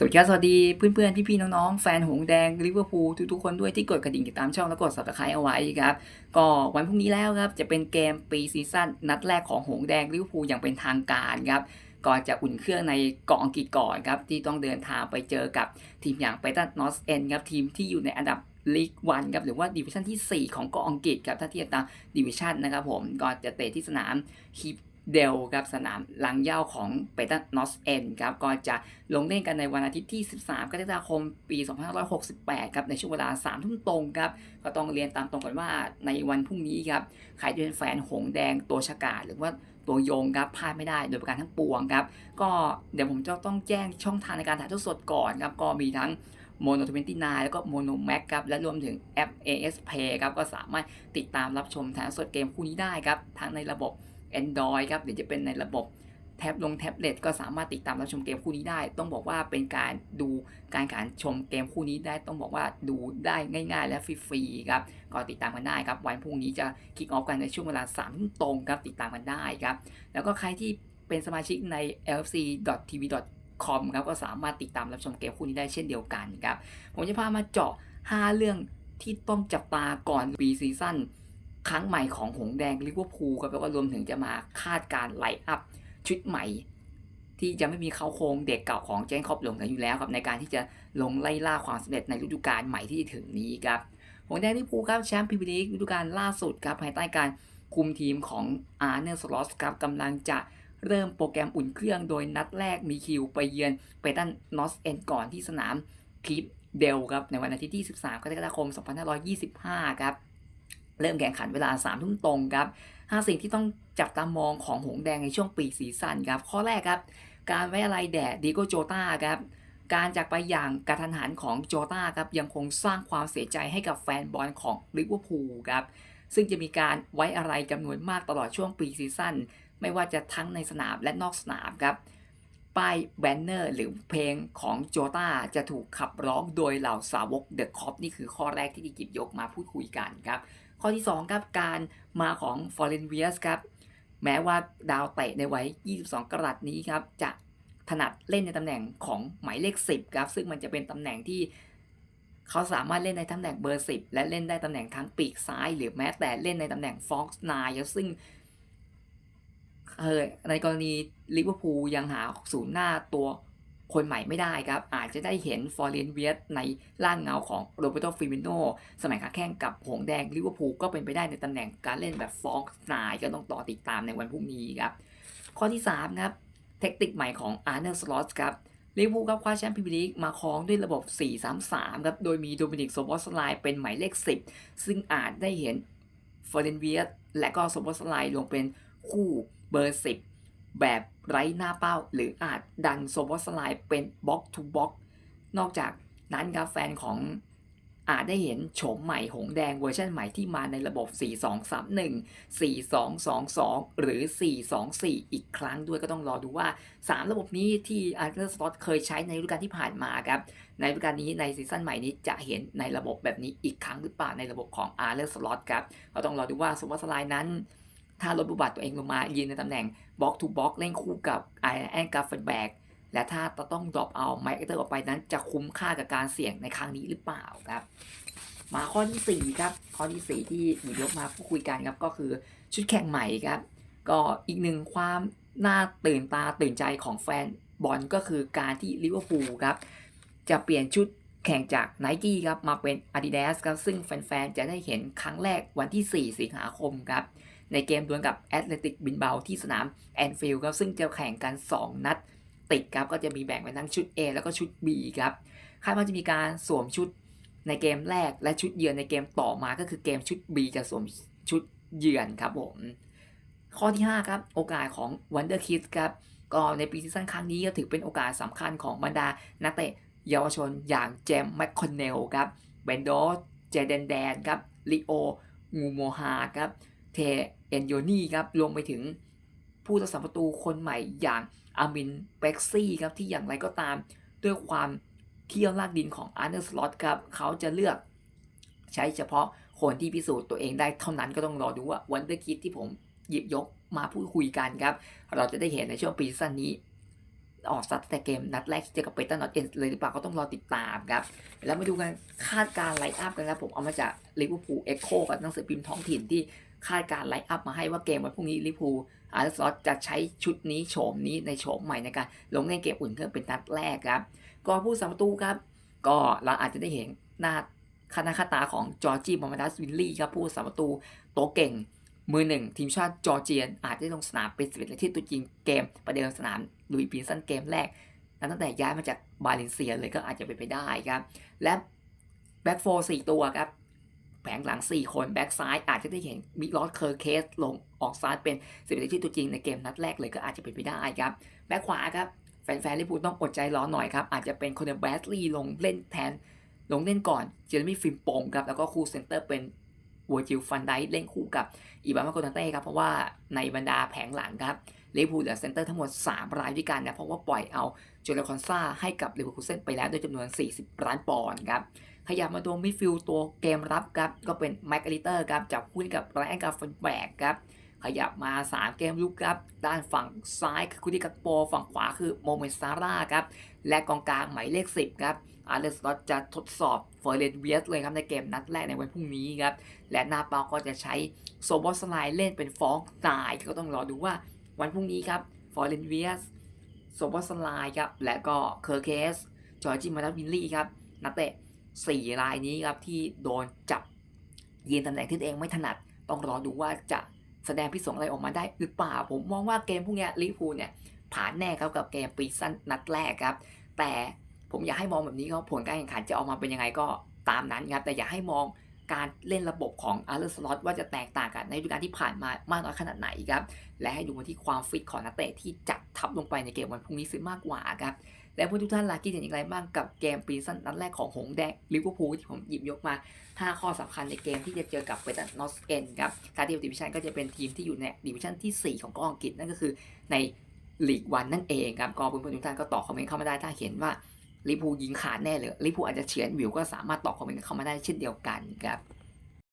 สวัสดีครับสวัสดีเพื่อนๆ พี่ๆ น้องๆ แฟนหงแดงลิเวอร์พูลทุกๆ คนด้วยที่กดกระดิ่งติดตามช่องแล้วกด subscribe เอาไว้ครับ ก็วันพรุ่งนี้แล้วครับ จะเป็นเกมปีซีซั่นนัดแรกของหงแดงลิเวอร์พูลอย่างเป็นทางการครับ ก่อนจะอุ่นเครื่องในเกาะอังกฤษก่อนครับ ที่ต้องเดินทางไปเจอกับทีมอย่างไปตันนอสเอนครับ ทีมที่อยู่ในอันดับลีกวันครับหรือว่าดิวิชั่นที่ 4 ของเกาะอังกฤษครับถ้าเทียบตามดิวิชั่นนะครับผมก่อนจะเตะที่สนามฮิป เดลครับสนามหลังเย่าของเปตันนอสเอนครับก็จะลงเล่นกันในวันอาทิตย์ที่ 13 กรกฎาคม ปี 2568 ครับในช่วงเวลา 3 ทุ่มตรงครับก็ต้องเรียนตามตรงกันว่าในวันพรุ่งนี้ครับใครที่เป็นแฟนหงแดงตัวฉกาหรือว่าตัวโยงครับพลาดไม่ได้โดยประการทั้งปวงครับก็เดี๋ยวผมจะต้องแจ้งช่องทางในการถ่ายทอดสดก่อนครับก็มีทั้ง Mono 29แล้วก็ Mono Max ครับ และรวมถึงแอป AS Play ครับ ก็สามารถติดตามรับชมถ่ายทอดสดเกมคู่นี้ได้ครับ ทั้งในระบบ Android ครับหรือจะเป็นในระบบแท็บลงแท็บเล็ตก็สามารถติดตามรับชมเกมคู่นี้ได้ ต้องบอกว่าเป็นการดูการการชมเกมคู่นี้ได้ ต้องบอกว่าดูได้ง่าย ๆ และฟรีๆครับก็ติดตามกันได้ครับ วันพรุ่งนี้จะคิกออฟกันในช่วงเวลา3ทุ่มตรงครับติดตามกันได้ครับ แล้วก็ใครที่เป็นสมาชิกใน lfc.tv. com ครับก็สามารถติดตามรับชมเกมคู่นี้ได้เช่นเดียวกันครับผมจะพามาเจาะ 5 เรื่องที่ต้องจับตาก่อนปีซีซั่น ครั้งใหม่ของหงแดงลิเวอร์พูลครับแล้วก็รวมถึงจะมาคาดการไลอัพชุดใหม่ ที่จะไม่มีเขาโครงเด็กเก่าของเจนคอบหลงอยู่แล้วครับในการที่จะลงไล่ล่าความสำเร็จในฤดูกาลใหม่ที่ถึงนี้ครับหงแดงลิเวอร์พูลครับแชมป์พรีเมียร์ลีกฤดูกาลล่าสุดครับภายใต้การคุมทีมของอาร์เนสลอสครับกำลังจะเริ่มโปรแกรมอุ่นเครื่องโดยนัดแรกมีคิวไปเยือนเปตันนอสเอนก่อนที่สนามคลิปเดลครับในวันอาทิตย์ที่ 13 กรกฎาคม 2525 ครับ เริ่มแข่งขันเวลา3ทุ่มตรงครับ5สิ่งที่ต้องจับตามองของหงแดงในช่วงปีซีซั่นครับ ข้อแรกครับ การไว้อะไรแด่ดีโกโจตาครับการจากไปอย่างกระทันหันของโจตาครับยังคงสร้างความเสียใจให้กับแฟนบอลของลิเวอร์พูลครับซึ่งจะมีการไว้อะไรจำนวนมากตลอดช่วงปีซีซั่นไม่ว่าจะทั้งในสนามและนอกสนามครับ ป้ายแบนเนอร์หรือเพลงของโจตาจะถูกขับร้องโดยเหล่าสาวกเดอะคอปนี่คือข้อแรกที่ดิกิบยกมาพูดคุยกันครับข้อที่2ครับการมาของฟอร์เรนเวียสครับแม้ว่าดาวเตะในวัย 22 กรัตนี้ครับจะถนัดเล่นในตำแหน่งของหมายเลข 10ครับซึ่งมันจะเป็นตำแหน่งที่เขาสามารถเล่นในตำแหน่งเบอร์ 10 และเล่นได้ตำแหน่งทั้งปีกซ้าย หรือแม้แต่เล่นในตำแหน่งฟ็อกซ์นายซึ่ง เออในกรณีลิเวอร์พูลยังหาศูนย์หน้าตัวคนใหม่ไม่ได้ครับ อาจจะได้เห็นฟอร์เรนเวียสในร่างเงาของโรเบโตฟิมิโนสมัยขาแข้งกับหงแดงลิเวอร์พูลก็เป็นไปได้ในตำแหน่งการเล่นแบบฟองนายก็ต้องต่อติดตามในวันพรุ่งนี้ครับ ข้อที่3ครับเทคนิคใหม่ของอาร์เนลสลอตครับลิเวอร์พูลครับคว้าแชมป์พรีเมียร์ลีกมาครองด้วยระบบ 4-3-3 ครับ โดยมีโดมินิกโซบอสไลเป็นหมายเลข 10 ซึ่งอาจได้เห็นฟอร์เรนเวียสและก็โซบอสไลลงเป็นคู่ เบอร์ 10 แบบไร้หน้าเป้า หรืออาจดันโซบอสไลเป็นบล็อกทูบล็อก นอกจากนั้นครับแฟนของอาจได้เห็นโฉมใหม่หงแดงเวอร์ชันใหม่ที่มาในระบบ 4-2-3-1 4-2-2-2 หรือ 4-2-4 อีกครั้งด้วยก็ต้องรอดูว่า 3 ระบบนี้ที่อาร์เ r อร์ส t อตเคยใช้ในฤดูกาลที่ผ่านมาครับ ในฤดูกาลนี้ในซีซั่นใหม่นี้จะเห็นในระบบแบบนี้อีกครั้งหรือเปล่าในระบบของอาร์เ r อร์ส t อตครับก็ต้องรอดูว่าสมมติสไลน์นั้น ถ้าลดบุบัตตัวเองลงมายืนในตำแหน่งบล็อกทูบล็อกเล่นคู่กับไอแอนกาเฟนแบกและถ้าต้องดรอปเอาไมค์เตอร์ออกไปนั้นจะคุ้มค่ากับการเสี่ยงในครั้งนี้หรือเปล่าครับ มาข้อที่ 4 ครับ ข้อที่ 4 ที่หยิบยกมาพูดคุยกันครับก็คือชุดแข่งใหม่ครับ ก็อีกหนึ่งความน่าตื่นตาตื่นใจของแฟนบอลก็คือการที่ลิเวอร์พูลครับ จะเปลี่ยนชุด แข่งจาก n i กี้ครับมาเป็น Adidas ครับซึ่งแฟนๆ จะได้เห็นครั้งแรกวันที่ 4 สิงหาคมครับในเกมดวลกับแอตเลติกบินเบาที่สนามแอนฟิลด์ครับซึ่งจะแข่งกัน 2 นัดติดครับก็จะมีแบ่งเป็นทั้งชุด A แล้วก็ชุด B ครับคาดว่าจะมีการสวมชุดในเกมแรกและชุดเยือนในเกมต่อมาก็คือเกมชุด B จะสวมชุดเยือนครับผมข้อที่ 5 ครับ โอกาสของ Wonder Kids ครับก็ในปีซีซั่นครั้งนี้ก็ถือเป็นโอกาสสำคัญของบรรดานักเตะ เยาวชนอย่างเจมแมคคอนเนลครับเบนโดสเจเดนแดนครับลิโองูโมฮาครับเทเอนโยนี่ครับรวมไปถึงผู้รักษาประตูคนใหม่อย่างอามินเบ็กซี่ครับที่อย่างไรก็ตาม ด้วยความเที่ยวลากดินของอาร์เนอร์สล็อตครับเขาจะเลือกใช้เฉพาะคนที่พิสูจน์ตัวเองได้เท่านั้นก็ต้องรอดูว่าวันเดอร์คิดที่ผมหยิบยกมาพูดคุยกันครับ เราจะได้เห็นในช่วงปีซีซั่นนี้ ออกสตาร์ทแต่เกมนัดแรกเจอกับเปตันนอตเอ็นเลยหรือเปล่าก็ต้องรอติดตามครับ แล้วมาดูกันคาดการไลน์อัพกันครับผมเอามาจากลิเวอร์พูลเอ็กโคกับหนังสือพิมพ์ท้องถิ่นที่คาดการไลน์อัพมาให้ว่าเกมวันพรุ่งนี้ลิเวอร์พูลอาร์เซนอลจะใช้ชุดนี้โฉมนี้ในโฉมใหม่ในการลงเล่นเกมอุ่นเครื่องเป็นนัดแรกครับ ก็ผู้สาประตูครับ ก็เราอาจจะได้เห็นหน้าคณะคาตาของจอร์จีมอมดัสวิลลี่ครับผู้สาประตูโตวเก่ง มือหนึ่งทีมชาติจอร์เจียน อาจจะได้ลงสนามเป็นสิบเอ็ดที่ตัวจริงเกมประเดิมสนามลุยปีซันเกมแรกนั้นตั้งแต่ย้ายมาจากบาเลนเซียเลยก็อาจจะเป็นไปได้ครับ และแบ็กโฟร์สี่ตัวครับแผงหลัง 4 คนแบ็กซ้ายอาจจะได้เห็นมิลอสเคอร์เคสลงออกซ้ายเป็นสิบเอ็ดที่ตัวจริงในเกมนัดแรกเลยก็อาจจะเป็นไปได้ครับแบ็กขวาครับแฟนๆลิเวอร์พูลต้องอดใจรอหน่อยครับอาจจะเป็นโคเนอร์แบสลีย์ลงเล่นแทนลงเล่นก่อนเจอร์มี่ฟิมปงครับแล้วก็คู่เซนเตอร์เป็น วอร์จิลฟันไดเล่นคู่กับอีบามาโกตันเต้ครับเพราะว่าในบรรดาแผงหลังครับลิเวอร์พูลเหลือเซนเตอร์ทั้งหมด 3 รายด้วยกันนะเพราะว่าปล่อยเอาโจเลคอนซาให้กับลิเวอร์คูเซนไปแล้วด้วยจำนวน 40 ล้านปอนด์ครับขยับมาตัวมิดฟิลด์ตัวเกมรับครับก็เป็นแม็กอลิเตอร์ครับจับคู่กับไรอันกาฟอนแบกครับ ขยับมา 3 เกมลุกครับ ด้านฝั่งซ้ายคือคุดิกักโป ฝั่งขวาคือโมเมนซาร่าครับ และกองกลางหมายเลข 10 ครับ อาร์เดสลอตจะทดสอบเฟอร์เรนเวียสเลยครับ ในเกมนัดแรกในวันพรุ่งนี้ครับ และนาเปาก็จะใช้โซบอสไลน์เล่นเป็นฟองตาย ก็ต้องรอดูว่าวันพรุ่งนี้ครับเฟอร์เรนเวียสโซบอสไลน์ครับ และก็เคอร์เคส จอร์จิมาดัวินลี่ครับ นักเตะ4รายนี้ครับที่โดนจับยืนตำแหน่งที่ตัวเองไม่ถนัด ต้องรอดูว่าจะ แสดงพิสงอะไรออกมาได้หรือเปล่า ผมมองว่าเกมพวกนี้ลิพูเนี่ยผ่านแน่ครับกับเกมปีสั้นนัดแรกครับ แต่ผมอยากให้มองแบบนี้ครับผลการแข่งขันจะออกมาเป็นยังไงก็ตามนั้นครับแต่อยากให้มองการเล่นระบบของอาร์เ s สล็อตว่าจะแตกต่างกันในฤดูกาลที่ผ่านมามากน้อยขนาดไหนครับและให้ดูมาที่ความฟิตของนักเตะที่จัดทับลงไปในเกมวันพรุ่งนี้ซื้อมากกว่าครับ และผู้ทุกท่านล่ะคิดเห็นอย่างไรบ้างกับเกมปีสั้นนัดแรกของหงแดงลิเวอร์พูลที่ผมหยิบยกมา 5 ข้อสำคัญในเกมที่จะเจอกับเวต์นอสเอนครับการที่ดิวิชันก็จะเป็นทีมที่อยู่ในดิวิชันที่ 4 ของกองอังกฤษนั่นก็คือในลีกวันนั่นเองครับก็เพื่อนๆทุกท่านก็ตอบคอมเมนต์เข้ามาได้ถ้าเห็นว่าลิเวอร์พูลยิงขาดแน่เลยลิเวอร์พูลอาจจะเฉือนวิวก็สามารถตอบคอมเมนต์เข้ามาได้เช่นเดียวกันครับ